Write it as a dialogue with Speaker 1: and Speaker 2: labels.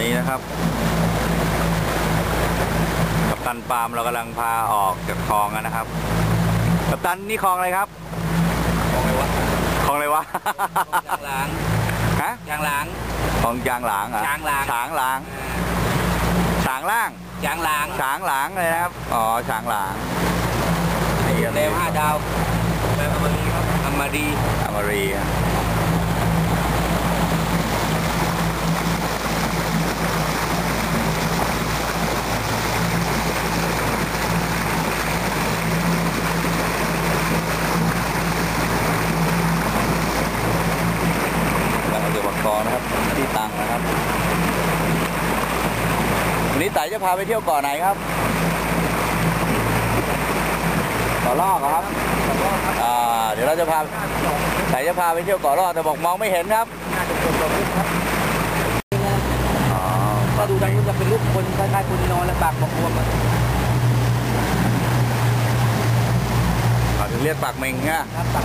Speaker 1: นี้นะครับ กับตันปาล์มเรากำลังพาออกจากคลองนะครับ กับตันนี่คลองอะไรครับ
Speaker 2: คลองอะไรวะ
Speaker 1: คลองอะไรวะ
Speaker 2: ยางหลัง
Speaker 1: ฮะ
Speaker 2: ยางหลัง
Speaker 1: คลองยางหลังอะ
Speaker 2: ยางหลัง
Speaker 1: ฉางหลังฉางล่าง
Speaker 2: ฉางหลัง
Speaker 1: ฉางหลังเลยนะครับอ๋อฉางหลัง
Speaker 2: เร็วห้าดาวแบบอมรีครับอมรี
Speaker 1: อมรี นนี้ไต่จะพาไปเที่ยวเกาะไหนครับเกาะลอกเหรอครับอ่าเดี๋ยวเราจะพาไต่จะพาไปเที่ยวเกาะลอกแต่บอกมองไม่เห็นครับ
Speaker 2: น่าจะคนตัวครับ
Speaker 1: อ๋อ
Speaker 2: ถ้าดูดังนู้นจะเป็นรูปคนคล้ายๆคนนอนและปากบวมๆอะ
Speaker 1: เขาถึงเรียกปากเมงเนี่ย
Speaker 2: ครับปาก